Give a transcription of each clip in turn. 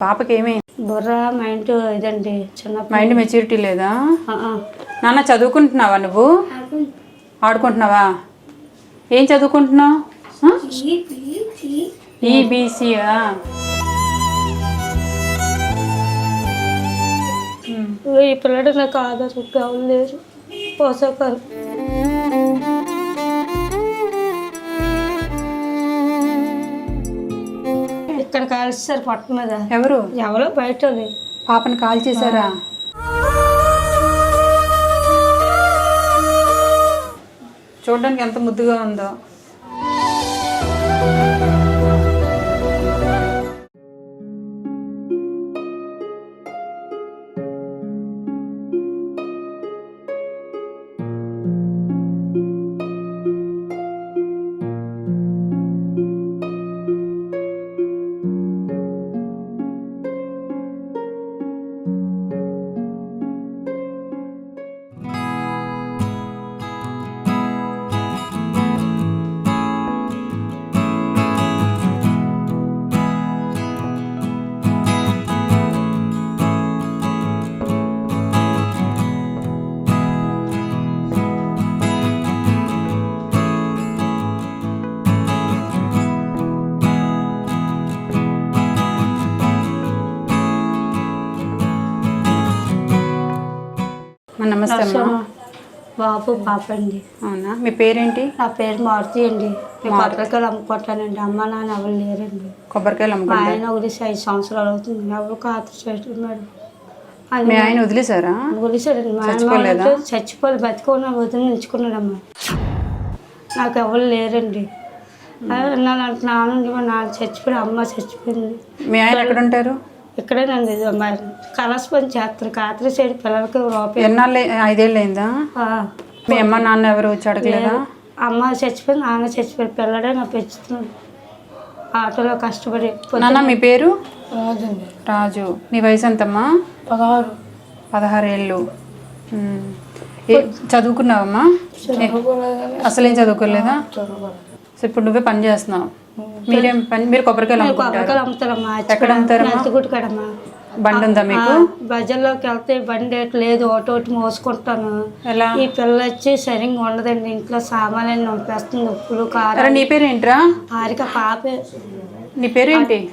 పాపకి ఏమి బుర్ర మైండ్ ఇదండి చిన్న మైండ్ మెచ్యూరిటీ లేదా? నాన్న చదువుకుంటున్నావా నువ్వు? ఆడుకుంటున్నావా? ఏం చదువుకుంటున్నావు? ఈబీసీయా ఈ పిల్లడు నాకు ఆధార్ కావలేరు పోషకాలు ఇక్కడ కాల్చారు పట్ట మీద. ఎవరు? ఎవరో బయట. పాపని కాల్ చేశారా? చూడడానికి ఎంత ముద్దుగా ఉందో. నమస్తే అమ్మా బాబు పాప అండి అవునా? మీ పేరేంటి? నా పేరు మారుతి అండి. నేను కొబ్బరికాయలు అమ్ముకుంటానండి. అమ్మ నాన్న ఎవరు లేరండి. కొబ్బరికాయలు మా అమ్ముకుంటా ఆయన వదిలేసి ఐదు సంవత్సరాలు అవుతుంది. ఎవరు ఖాతా చేస్తున్నాడు. మీ ఆయన వదిలేసారా మా ఆయన చచ్చిపోలేదా? వాళ్ళు చచ్చిపోయి బతికున్న వదిలి ఉంచుకున్నాడమ్మా నాకు ఎవరు లేరండి. నాలుగు నాన్న మా నాన్న చచ్చిపోయి అమ్మ చచ్చిపోయింది. మీ ఆయన ఎక్కడ ఉంటారు? ఇక్కడేనండి ఇది మా కలస పని కాతరి సైడ్ పిల్లలకి రూపాయి ఎన్నాళ్ళు? ఐదేళ్ళు అయిందా మీ అమ్మ నాన్న ఎవరు వచ్చి అడగలేదా? అమ్మ చచ్చిపోయింది నాన్న చచ్చిపోయి పిల్లడే నా పెంచుతున్నాడు. ఆటోలో కష్టపడి నాన్న మీ పేరు? రాజండి. రాజు. నీ వయసు ఎంతమ్మా? పదహారు. పదహారు ఏళ్ళు చదువుకున్నావమ్మా? అసలు చదువుకోలేదా. సో ఇప్పుడు నువ్వే పని చేస్తున్నావు. మీరేం పని మీరు కొబ్బరికాయలు కొబ్బరికాయలు అమ్ముతారమ్మా ఎక్కడ అమ్ముతారమ్మా? కడమ్మా. బండి ఉందా మీకు? బజార్లోకి వెళ్తే బండి ఎటు లేదు ఒకటి ఒకటి మోసుకుంటాను. ఎలా? ఈ పిల్ల వచ్చి సరిగ్గా ఉండదండి ఇంట్లో సామాన్లు నింపేస్తుంది ఉప్పులు కారం. నీ పేరేంట్రా? హారిక పాపే. నీ పేరేంటి?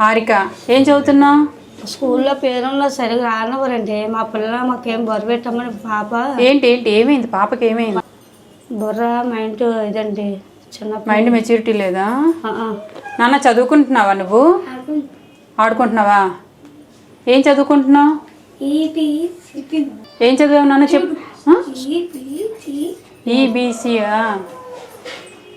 హారిక. ఏం చదువుతున్నావు? స్కూల్లో పేరులో సరిగ్గా రానివ్వరండి. మా పిల్ల మాకేం బరువు పెట్టమని పాప. ఏంటి ఏంటి ఏమైంది? పాపకి ఏమైంది? బుర్ర మైండ్ ఇదండి. చిన్న మైండ్ మెచ్యూరిటీ లేదా. నాన్న చదువుకుంటున్నావా నువ్వు? ఆడుకుంటున్నావా? ఏం చదువుకుంటున్నావు? ఏం చదివావు నాన్న చెప్పు? ఈబీసీయా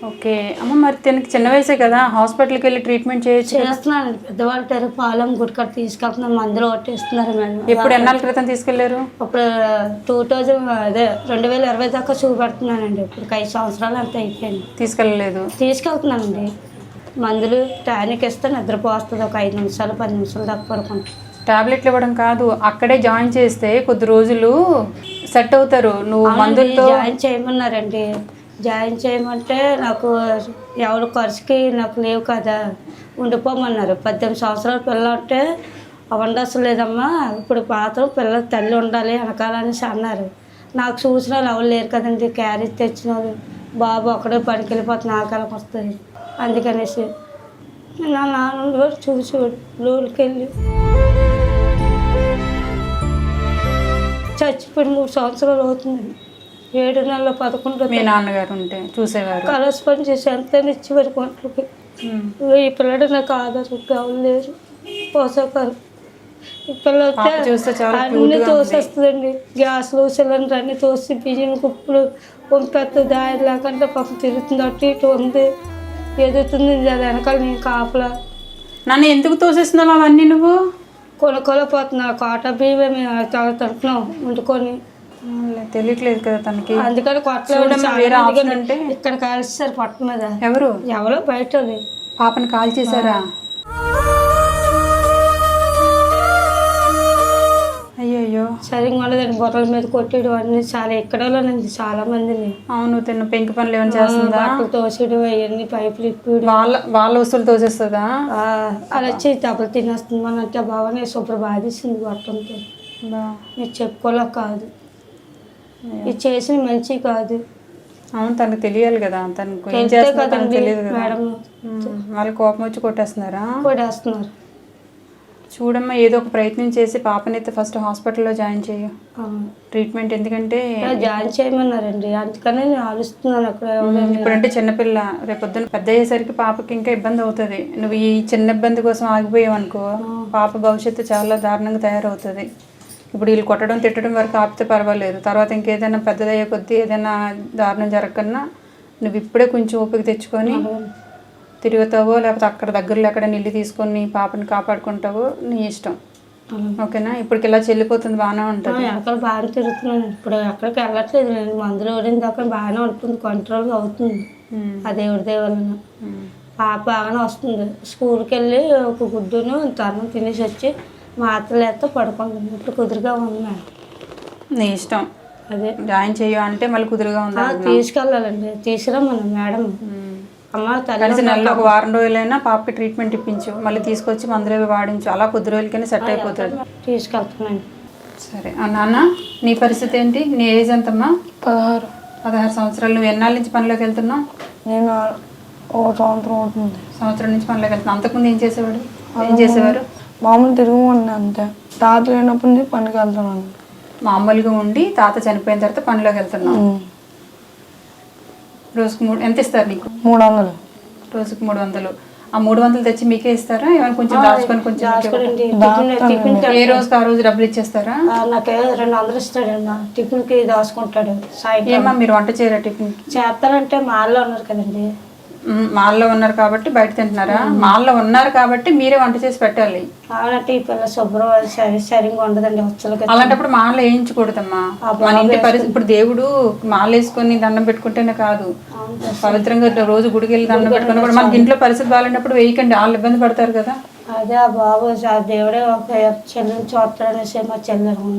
ఓకే. అమ్మ మరి తనకి చిన్న వయసే కదా హాస్పిటల్కి వెళ్ళి ట్రీట్మెంట్ చేయొచ్చు? చేస్తున్నానండి పెద్దవాళ్ళు టెరు పాలెం గుడికట్ట తీసుకెళ్తున్నాం మందులు కొట్టేస్తున్నారు మేడం. ఎప్పుడు ఎన్నాళ్ళ క్రితం తీసుకెళ్ళారు? ఇప్పుడు టూ థౌజండ్ అదే రెండు వేల ఇరవై దాకా చూపెడుతున్నానండి. ఇప్పుడు ఐదు సంవత్సరాలు అంత అయిపోయింది. తీసుకెళ్ళలేదు. తీసుకెళ్తున్నానండి. మందులు టానిక్ ఇస్తే నిద్రపోస్తుంది ఒక ఐదు నిమిషాలు పది నిమిషాలు దాకా పడుకుంటాం. టాబ్లెట్లు ఇవ్వడం కాదు అక్కడే జాయిన్ చేస్తే కొద్ది రోజులు సెట్ అవుతారు. నువ్వు మందులతో జాయిన్ చేయమన్నారండి. జాయిన్ చేయమంటే నాకు ఎవరి ఖర్చుకి నాకు లేవు కదా. ఉండిపోమన్నారు. పద్దెనిమిది సంవత్సరాల పిల్ల ఉంటే ఉండసం లేదమ్మా ఇప్పుడు మాత్రం పిల్ల తల్లి ఉండాలి వెనకాలనేసి అన్నారు. నాకు చూసిన వాళ్ళు ఎవరు లేరు కదండి. క్యారేజ్ తెచ్చిన వాళ్ళు బాబు ఒకడే పనికి వెళ్ళిపోతే నాకాలకు వస్తుంది అందుకనేసి నా నాన్న కూడా చూసేవాడు లోకి వెళ్ళి చచ్చిపోయి మూడు సంవత్సరాలు అవుతుంది. ఏడు నెలల పదకొండు మీ నాన్నగారు ఉంటే చూసేవారు. కలర్స్ పని చేసి ఎంత ఇచ్చేవారు కొంటలకి. ఉమ్. ఈ పిల్లడు నాకు ఆధార్ కావలేరు పోషకాలు. ఈ అన్ని. తోసేస్తుందండి. గ్యాస్లు సిలిండర్ అన్ని తోసి బియ్యం కుప్పులు పంపేస్తుంది దారి లేకుండా పాపం తిరుగుతుంది. అటు ఇటు ఉంది. ఎదుగుతుంది. అది వెనకాల నేను కాపలా. నన్ను ఎందుకు తోసేస్తున్నావు అవన్నీ నువ్వు? కొనుక్కోలేకపోతున్నా. కోట బియ్యం మేము తడుతున్నాం వండుకొని. తెలియట్లేదు కదా తనకి. అందుకని చూడమ్మా, వేరే ఆప్షన్ కొట్టలేదు ఉంటే ఇక్కడ కాల్చారు పట్ట మీద ఎవరు? ఎవరో బయట. పాపని కాల్ చేశారా? అయ్యయ్యో. సరిగ్గా ఉండదండి బొర్రల మీద కొట్టేయడం అన్ని చాలా ఎక్కడోనండి చాలా మందిని. అవును తిన్న పెంకి పనులు ఏమైనా చేస్తుందా? తోసేయడం అవన్నీ పైపులు ఇప్పడం వాళ్ళ వాళ్ళ వస్తువులు తోసేస్తుందా? అలా వచ్చి దెబ్బలు తినేస్తుంది. మన అంటే బాగానే సూపర్ బాధేసింది గొట్టంతో. మీరు చెప్పుకోలే కాదు. ఇది చేసిన మంచి కాదు. అవును తనకు తెలియాలి కదా. తనకు ఏం చేస్తుందో తనకు తెలియదు కదా. వాళ్ళ కోపం వచ్చి కొట్టేస్తున్నారా? కొడేస్తున్నారు చూడమ్మా ఏదో ఒక ప్రయత్నం చేసి పాపనైతే ఫస్ట్ హాస్పిటల్లో జాయిన్ చేయ. ట్రీట్మెంట్ ఎందుకంటే జాయిన్ చేయమన్నారండి. అందుకనే నేను ఆలోచిస్తున్నాను అక్కడ ఇప్పుడంటే చిన్నపిల్ల రేపొద్దున పెద్ద అయ్యేసరికి పాపకి ఇంకా ఇబ్బంది అవుతుంది. నువ్వు ఈ చిన్న ఇబ్బంది కోసం ఆగిపోయావు అనుకో పాప భవిష్యత్తు చాలా దారుణంగా తయారవుతుంది. ఇప్పుడు వీళ్ళు కొట్టడం తిట్టడం వరకు ఆపితే పర్వాలేదు. తర్వాత ఇంకేదైనా పెద్దదయ్యే కొద్దీ ఏదైనా దారుణం జరగకన్నా నువ్వు ఇప్పుడే కొంచెం ఓపిక తెచ్చుకొని తిరుగుతావో లేకపోతే అక్కడ దగ్గరలో ఎక్కడ నిల్లు తీసుకొని పాపని కాపాడుకుంటావో నీ ఇష్టం. ఓకేనా? ఇప్పటికి ఇలా చెల్లిపోతుంది బాగానే ఉంటుంది. ఎక్కడ బాగా తిరుగుతున్నాను. ఇప్పుడు ఎక్కడికి వెళ్ళట్లేదు నేను. మందులు ఓడిన దాకా బాగానే ఉంటుంది. కంట్రోల్గా అవుతుంది. ఆ దేవుడి దేవాలన ఉమ్. పాప బాగానే వస్తుంది. స్కూల్కి వెళ్ళి ఒక గుడ్డును తనం తినేసి వచ్చి మాత్రలు వేస్తే పడుకుంటుంది ఇప్పుడు కుదురుగా ఉంది మేడం నీ ఇష్టం. అదే. జాయిన్ చెయ్యు అంటే మళ్ళీ కుదురుగా ఆ, ఉందా తీసుకెళ్ళాలండి. తీసుకురమ్మను మేడం. అమ్మ తల్లి కనీసం నెలలో ఒక వారం రోజులైనా పాపకి ట్రీట్మెంట్ ఇప్పించు. మళ్ళీ తీసుకొచ్చి మందులు వాడించు. అలా కొద్ది రోజులకైనా సెట్ అయిపోతుంది తీసుకెళ్తున్నాను సరే. ఆ నాన్న నీ పరిస్థితి ఏంటి? నీ ఏజ్ ఎంతమ్మా? పదహారు. పదహారు సంవత్సరాలు. నువ్వు ఎన్నాళ్ళ నుంచి పనిలోకి వెళ్తున్నావు? నేను ఒక సంవత్సరం అవుతుంది. సంవత్సరం నుంచి పనిలోకి వెళ్తున్నావు. అంతకుముందు ఏం చేసేవాడు? ఏం చేసేవారు? మామూలు తిరుగుమండి అంతే. తాత లేనప్పటి నుంచి పనికి వెళ్తున్నాను మామూలుగా ఉండి తాత చనిపోయిన తర్వాత పనిలోకి వెళ్తున్నావు ఉమ్. రోజుకు మూడు ఎంత ఇస్తారు నీకు? మూడు వందలు రోజుకు మూడు వందలు ఆ మూడు వందలు తెచ్చి మీకే ఇస్తారా? ఏమైనా కొంచెం దాచుకొని కొంచెం మీకే టిఫిన్? ఏ రోజుకి ఆ రోజు డబ్బులు ఇచ్చేస్తారా? ఆ, నాకు రెండు వందలు ఇస్తాడండి టిఫిన్కి దాచుకుంటాడు సాయంత్రం. ఏమా మీరు వంట చేయరా టిఫిన్ చేస్తానంటే మాల్లో ఉన్నారు కదండి. మాల్లో ఉన్నారు కాబట్టి బయట తింటున్నారా? మాల్లో ఉన్నారు కాబట్టి మీరే వంట చేసి పెట్టాలి. అలాంటి ఈ పిల్ల శుభ్రం సరి సరిగా ఉండదండి వచ్చలకి అలాంటప్పుడు మాల్లో వేయించకూడదమ్మా. మన ఇంటి పరిస్థితి ఇప్పుడు దేవుడు మాల వేసుకొని దండం పెట్టుకుంటేనే కాదు. పవిత్రంగా రోజు గుడికి వెళ్ళి దండం పెట్టుకుని కూడా మనకి ఇంట్లో పరిస్థితి బాగాలేనప్పుడు వేయకండి. వాళ్ళు ఇబ్బంది పడతారు కదా. అదే బాబు దేవుడే ఒక చెల్లిని చూస్తాడనేసి మా చెల్లెలు.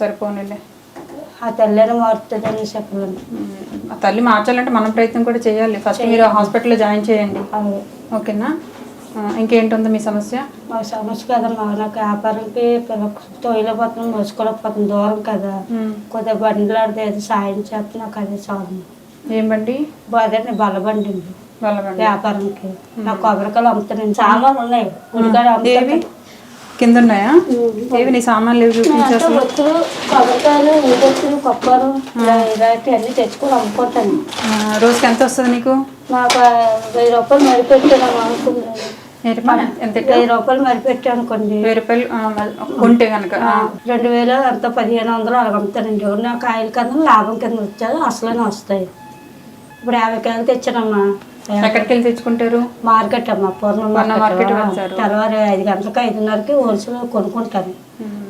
సరిపోనీలే. ఆ తెల్లని మారుతుంది అనేసి చెప్పలేదు మ్మ్. ఆ తల్లి మార్చాలంటే మనం ప్రయత్నం కూడా చేయాలి. ఫస్ట్ మీరు హాస్పిటల్లో జాయిన్ చేయండి. ఓకేనా? ఇంకేంటుందో మీ సమస్య? మా సమస్య కదమ్మా నాకు వ్యాపారంకి పిల్లలకు తొయ్యలేకపోతున్నాం మోసుకోలేకపోతున్నాం దూరం కదా. కొద్దిగా బండ్లు ఆడితే ఏదో సాయం చేస్తే నాకు అదే చాలు. ఏం బండి? అదే బలబండి వ్యాపారంకి. నాకు కొబ్బరికాయలు అమ్ముతాను సామాన్లు ఉన్నాయి. గుడికాడ ఏవి? కింద ఉన్నాయా ఏవి నీ సామాన్లు ఏవి చూపించు అసలు ఒత్తులు కొబ్బరికాయలు ఊదొత్తులు కొబ్బరు ఇలాంటి అన్ని తెచ్చుకొని అమ్ముకుంటాను. రోజుకి ఎంత వస్తుంది నీకు? నాకు వెయ్యి రూపాయలు మరి పెట్టాను అనుకున్నాను. వెయ్యి రూపాయలు? ఎంత వెయ్యి రూపాయలు మరి పెట్టాను అనుకోండి. వెయ్యి రూపాయలు కొంటే కనుక రెండు వేలు అంత పదిహేను వందలు అలా అమ్ముతానండి నా కాయల కింద లాభం కింద వచ్చారు అసలనే వస్తాయి. ఇప్పుడు యాభై కాయలు తెచ్చానమ్మా. ఎక్కడికి వెళ్ళి తెచ్చుకుంటారు? మార్కెట్ అమ్మా పూర్ణ మార్కెట్. తెల్లవారు ఐదు గంటలకు ఐదున్నరకి హోల్సేల్ కొనుక్కుంటాను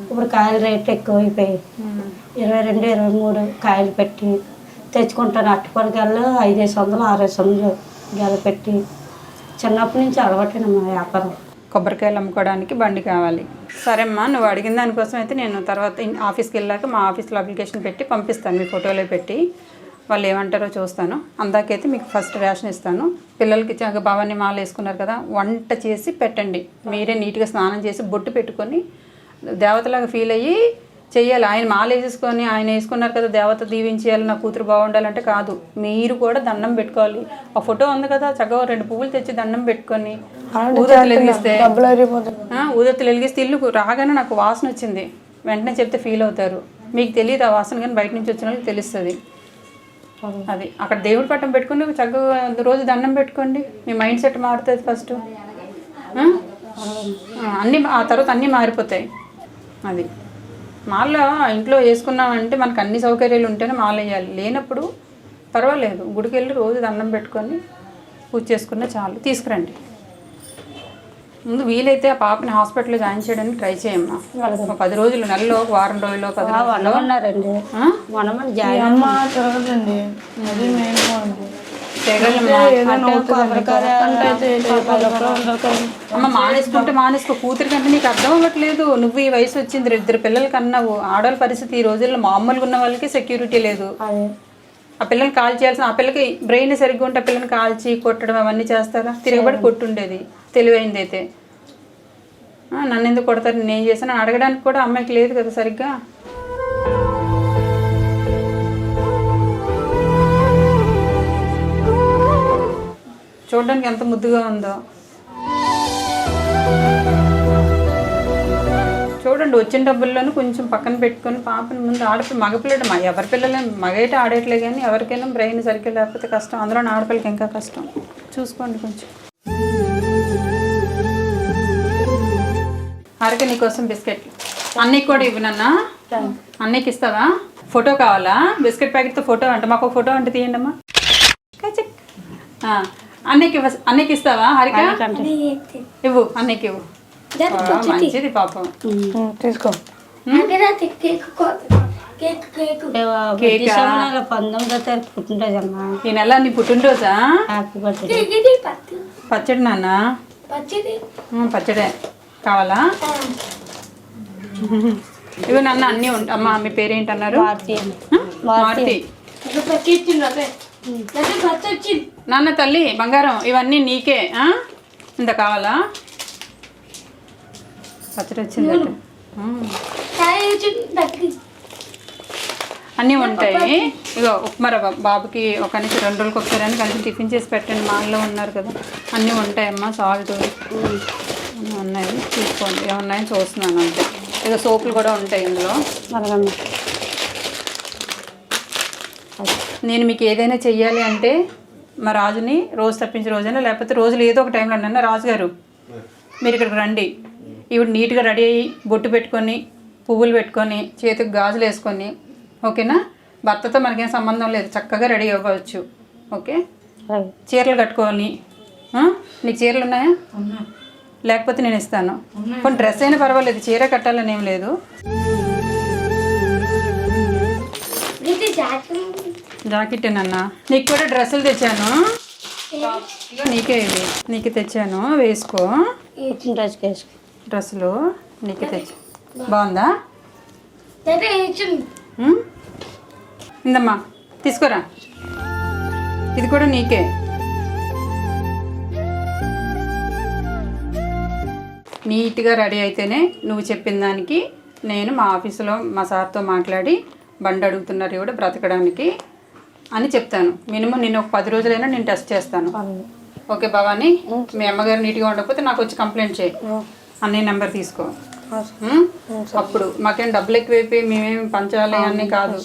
ఇప్పుడు కాయల రేట్ ఎక్కువ అయిపోయాయి ఉమ్. ఇరవై రెండు ఇరవై మూడు కాయలు పెట్టి తెచ్చుకుంటాను. అట్టుపడి గెల్లు ఐదేసి వందలు ఆరేసి వందలు గెల పెట్టి చిన్నప్పటి నుంచి అలవాటేనమ్మా వ్యాపారం. కొబ్బరికాయలు అమ్ముకోవడానికి బండి కావాలి. సరే అమ్మా నువ్వు అడిగిన దానికోసం అయితే నేను తర్వాత ఆఫీస్కి వెళ్ళాక మా ఆఫీస్లో అప్లికేషన్ పెట్టి పంపిస్తాను మీ ఫోటోలో పెట్టి. వాళ్ళు ఏమంటారో చూస్తాను. అందాకైతే మీకు ఫస్ట్ రేషన్ ఇస్తాను. పిల్లలకి చక్కగా భవానీ మాల వేసుకున్నారు కదా వంట చేసి పెట్టండి. మీరే నీట్గా స్నానం చేసి బొట్టు పెట్టుకొని దేవతలాగా ఫీల్ అయ్యి చెయ్యాలి. ఆయన మాల వేసేసుకొని ఆయన వేసుకున్నారు కదా దేవత దీవించేయాలి నా కూతురు బాగుండాలంటే కాదు. మీరు కూడా దండం పెట్టుకోవాలి. ఆ ఫోటో ఉంది కదా చక్కగా రెండు పువ్వులు తెచ్చి దండం పెట్టుకొని ఊదతులు వెలిగిస్తే ఊదత్తులు వెలిగిస్తే ఇల్లు రాగానే నాకు వాసన వచ్చింది. వెంటనే చెప్తే ఫీల్ అవుతారు. మీకు తెలియదు ఆ వాసన కానీ బయట నుంచి వచ్చిన వాళ్ళకి తెలుస్తుంది. అది అక్కడ దేవుడి పట్టం పెట్టుకుని చక్కగా రోజు దండం పెట్టుకోండి. మీ మైండ్ సెట్ మారుతుంది ఫస్ట్. అన్నీ ఆ తర్వాత అన్నీ మారిపోతాయి. అది. మాల ఇంట్లో వేసుకున్నామంటే మనకు అన్ని సౌకర్యాలు ఉంటేనే మాల వేయాలి. లేనప్పుడు పర్వాలేదు. గుడికి వెళ్ళి రోజు దండం పెట్టుకొని పూజ చేసుకున్న చాలు. తీసుకురండి. ముందు వీలైతే ఆ పాపని హాస్పిటల్లో జాయిన్ చేయడానికి ట్రై చేయమ్మా. ఒక పది రోజులు నెలలో ఒక వారం రోజులు పది జాయిన్ అమ్మ అది మానేసుకుంటే మానేసుకో. కూతురికి అంటే నీకు అర్థం అవ్వట్లేదు. నువ్వు ఈ వయసు వచ్చింది. ఇద్దరు పిల్లలకి అన్నావు ఆడవాళ్ళ పరిస్థితి ఈ రోజుల్లో మామూలుగా ఉన్న వాళ్ళకి సెక్యూరిటీ లేదు. అదే. ఆ పిల్లల్ని కాల్ చేయాల్సిన ఆ పిల్లకి బ్రెయిన్ సరిగ్గా ఉంటే ఆ పిల్లని కాల్చి కొట్టడం అవన్నీ చేస్తారా? తిరగబడి కొట్టుండేది. తెలివైంది అయితే నన్ను ఎందుకు కొడతారు? నేను చేశాను? అడగడానికి కూడా అమ్మాయికి లేదు కదా సరిగ్గా. చూడడానికి ఎంత ముద్దుగా ఉందో. చూడండి వచ్చిన డబ్బుల్లోనూ కొంచెం పక్కన పెట్టుకొని పాపని ముందు ఆడపిల్ల మగపిల్లడు మా ఎవరి పిల్లలు మగైతే ఆడేట్లే కానీ ఎవరికైనా బ్రెయిన్ సరిగ్గా లేకపోతే కష్టం. అందులో ఆడపిల్లకి ఇంకా కష్టం. చూసుకోండి కొంచెం. అరక నీకోసం బిస్కెట్లు. అన్నయ్యకి కూడా ఇవ్వు నాన్న. అన్నయ్యకి ఇస్తావా? ఫోటో కావాలా? బిస్కెట్ ప్యాకెట్తో ఫోటో అంట మాకు ఫోటో అంటే తీయండి అమ్మా అన్నయ్యకి ఇవ్వ అన్నయ్యకి ఇస్తావా హరిక? ఇవ్వు అన్నయ్యకి ఇవ్వు. మంచిది పాపం తీసుకో పంతొమ్మిదో తారీఖు పుట్టినరోజమ్మా ఈ నెల నీ పుట్టినరోజా పచ్చడి నాన్న పచ్చడే కావాలా ఇవి నాన్న అన్నీ ఉంటాయి అమ్మ మీ పేరేంటి అన్నారు భారతీయ మారుతి నాన్న తల్లి బంగారం ఇవన్నీ నీకే ఆ? ఇంత కావాలా పచ్చడి వచ్చింది అన్నీ ఉంటాయి. ఇగో ఉప్మా రవ్వ. బాబుకి ఒక కనీసం రెండు రోజులకి ఒకసారి అని కనీసం టిఫిన్ చేసి పెట్టండి. మాల్లో ఉన్నారు కదా. అన్నీ ఉంటాయమ్మా సాల్ట్. ఉన్నాయి. తీసుకోండి. ఏమున్నాయని చూస్తున్నాను అంతే. ఇక సోపులు కూడా ఉంటాయి ఇందులో. నేను మీకు ఏదైనా చెయ్యాలి అంటే మా రాజుని రోజు తప్పించి రోజైనా లేకపోతే రోజులు ఏదో ఒక టైంలో అన్న రాజు గారు మీరు ఇక్కడికి రండి. ఈవిడ నీట్గా రెడీ అయ్యి బొట్టు పెట్టుకొని పువ్వులు పెట్టుకొని చేతికి గాజులు వేసుకొని ఓకేనా? భర్తతో మనకేం సంబంధం లేదు. చక్కగా రెడీ అవ్వచ్చు. ఓకే? చీరలు కట్టుకోవాలి ఆ? నీకు చీరలు ఉన్నాయా? లేకపోతే నేను ఇస్తాను. కొన్ని డ్రెస్ అయినా పర్వాలేదు. చీర కట్టాలని ఏం లేదు. జాకెట్. అన్న నీకు కూడా డ్రెస్సులు తెచ్చాను. నీకే ఇవి నీకు తెచ్చాను. వేసుకో. వేసుకో డ్రెస్సులు? నీకే తెచ్చా బాగుందా? ఇందమ్మా తీసుకోరా? ఇది కూడా నీకే. నీట్గా రెడీ అయితేనే నువ్వు చెప్పిన దానికి నేను మా ఆఫీసులో మా సార్తో మాట్లాడి బండి అడుగుతున్నారు కూడా బ్రతకడానికి అని చెప్తాను. మినిమం నేను ఒక పది రోజులైనా నేను టెస్ట్ చేస్తాను. ఓకే భవాని? మీ అమ్మగారు నీట్గా ఉండకపోతే నాకు వచ్చి కంప్లైంట్ చేయి. అన్నయ్య నెంబర్ తీసుకో? అప్పుడు మాకేం డబ్బులు ఎక్కువైపోయి మేమేం పంచాలి అన్నీ కాదు.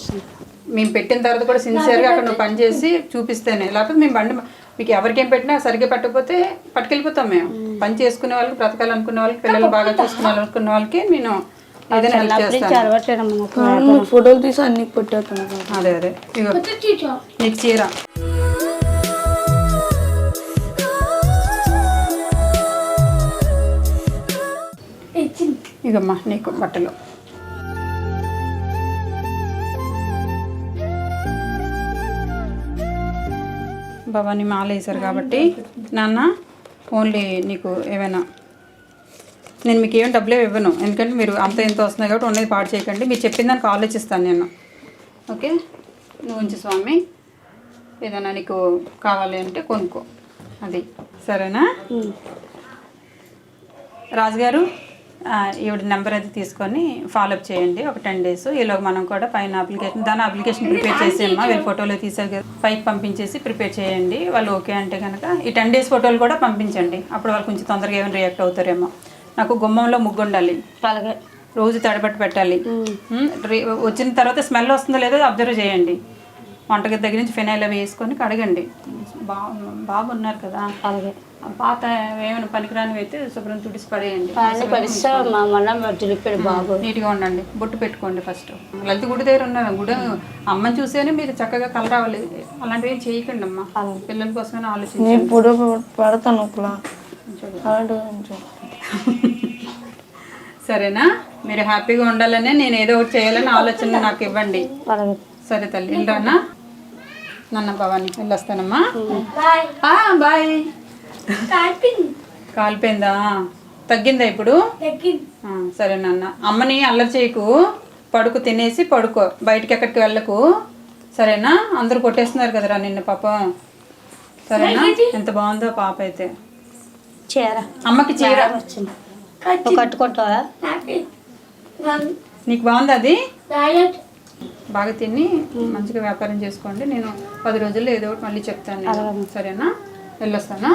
మేము పెట్టిన తర్వాత కూడా సిన్సియర్గా అక్కడ నువ్వు పని చేసి చూపిస్తేనే. లేకపోతే మేము బండి మీకు ఎవరికేం పెట్టినా సరిగ్గా పెట్టకపోతే పట్టుకెళ్ళిపోతాం మేము. పని చేసుకునే వాళ్ళకి బ్రతకాలనుకునే వాళ్ళకి పిల్లలు బాగా చూసుకోవాలనుకునే వాళ్ళకి నేను ఫోటోలు తీసి అన్ని పెట్టేస్తాను. అదే అదే. నీకు చీర. ఇగమ్మా నీకు బట్టలు. భవాని మాల వేశారు కాబట్టి నాన్న ఓన్లీ నీకు ఏమైనా నేను మీకు ఏం డబ్బులే ఇవ్వను. ఎందుకంటే మీరు అంత ఎంత వస్తున్నాయి కాబట్టి ఉన్నది పాడు చేయకండి. మీరు చెప్పిన దానికి ఆలోచిస్తాను నేను. ఓకే? నువ్వు ఉంచు స్వామి. ఏదైనా నీకు కావాలి అంటే కొనుక్కో. అది. సరేనా? రాజుగారు? ఈవిడ నెంబర్ అది తీసుకొని ఫాలోఅప్ చేయండి. ఒక టెన్ డేస్ ఈలోగా మనం కూడా పైన అప్లికేషన్ దాని అప్లికేషన్ ప్రిపేర్ చేసేమ్మా వీళ్ళు ఫోటోలు తీసారు కదా. పైకి పంపించేసి ప్రిపేర్ చేయండి. వాళ్ళు ఓకే అంటే కనుక ఈ టెన్ డేస్ ఫోటోలు కూడా పంపించండి. అప్పుడు వాళ్ళు కొంచెం తొందరగా ఏమైనా రియాక్ట్ అవుతారేమో. నాకు గుమ్మంలో ముగ్గు ఉండాలి అలాగే. రోజు తడబట్టి పెట్టాలి. వచ్చిన తర్వాత స్మెల్ వస్తుందో లేదో అబ్జర్వ్ చేయండి. వంటగది దగ్గర నుంచి ఫినాయిల్ అవి వేసుకొని కడగండి. బాగు బాబు ఉన్నారు కదా. అలాగే. పాత ఏమైనా పనికిరానివి అయితే శుభ్రం తుడిసి పడేయండి. మా మొన్న దులిపాడు బాబు. నీట్గా ఉండండి. బొట్టు పెట్టుకోండి ఫస్ట్. లలిత గుడి దగ్గర ఉన్నారు గుడి అమ్మని చూసేనే మీరు చక్కగా కలర్ రావాలి. అలాంటివి ఏం చేయకండి అమ్మ. పిల్లల కోసమే ఆలోచించండి. ఫోటో పెడతాను సరేనా? మీరు హ్యాపీగా ఉండాలనే నేను ఏదో ఒకటి చేయాలని ఆలోచన నాకు ఇవ్వండి. సరే తల్లి వెళ్ళరానా నన్న భవాని వెళ్ళొస్తానమ్మా. ఆ, బాయ్. కాలిపోయిందా తగ్గిందా ఇప్పుడు? సరే నాన్న. అమ్మని అల్లరి చేయకు. పడుకు తినేసి పడుకో. బయటికి ఎక్కడికి వెళ్ళకు. సరేనా? అందరూ కొట్టేస్తున్నారు కదరా నిన్న పాపం. సరేనా? ఎంత బాగుందో పాప అయితే. చీర. అమ్మకి చీర. వచ్చింది. కట్టుకుంటావా? నీకు. బాగుంది అది? బాగా తిని మంచిగా వ్యాపారం చేసుకోండి. నేను పది రోజుల్లో ఏదో ఒకటి మళ్ళీ చెప్తాను. సరేనా? వెళ్ళొస్తానా?